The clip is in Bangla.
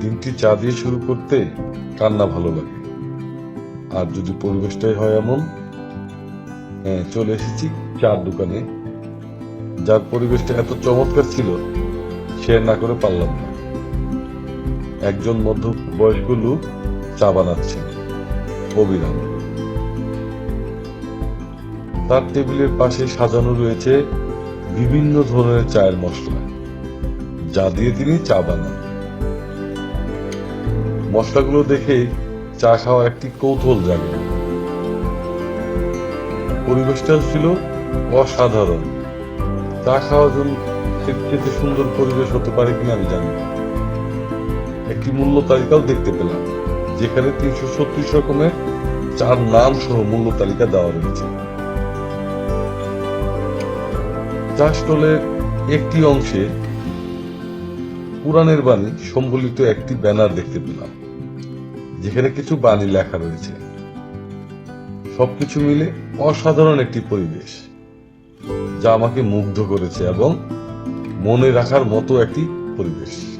দিনটি চা দিয়ে শুরু করতে কান্না ভালো লাগে। আর যদি পরিবেশটাই হয় এমন হ্যাঁ চলে এসেছি চার দোকানে। যার পরিবেশটা এত চমৎকার ছিল শেয়ার না করে পারলাম না। একজন মধ্য বয়স্ক লোক চা বানাচ্ছেন, অবিরাম। তার টেবিলের পাশে সাজানো রয়েছে বিভিন্ন ধরনের চায়ের মশলা, যা দিয়ে তিনি চা বানান। মশলাগুলো দেখে চা খাওয়া একটি কৌতূহল জাগে। পরিবেশটা ছিল অসাধারণ। চা খাওয়ার জন্য এর সুন্দর পরিবেশ হতে পারে কিনা আমি জানি একটি মূল্য তালিকাও দেখতে পেলাম, যেখানে তিনশো ছত্রিশ রকমের চার নাম সহ মূল্য তালিকা দেওয়া রয়েছে। চা স্টলের একটি অংশে পুরাণের বাণী সম্বলিত একটি ব্যানার দেখতে পেলাম, যেখানে কিছু বাণী লেখা রয়েছে। সবকিছু মিলে অসাধারণ একটি পরিবেশ, যা আমাকে মুগ্ধ করেছে এবং মনে রাখার মতো একটি পরিবেশ।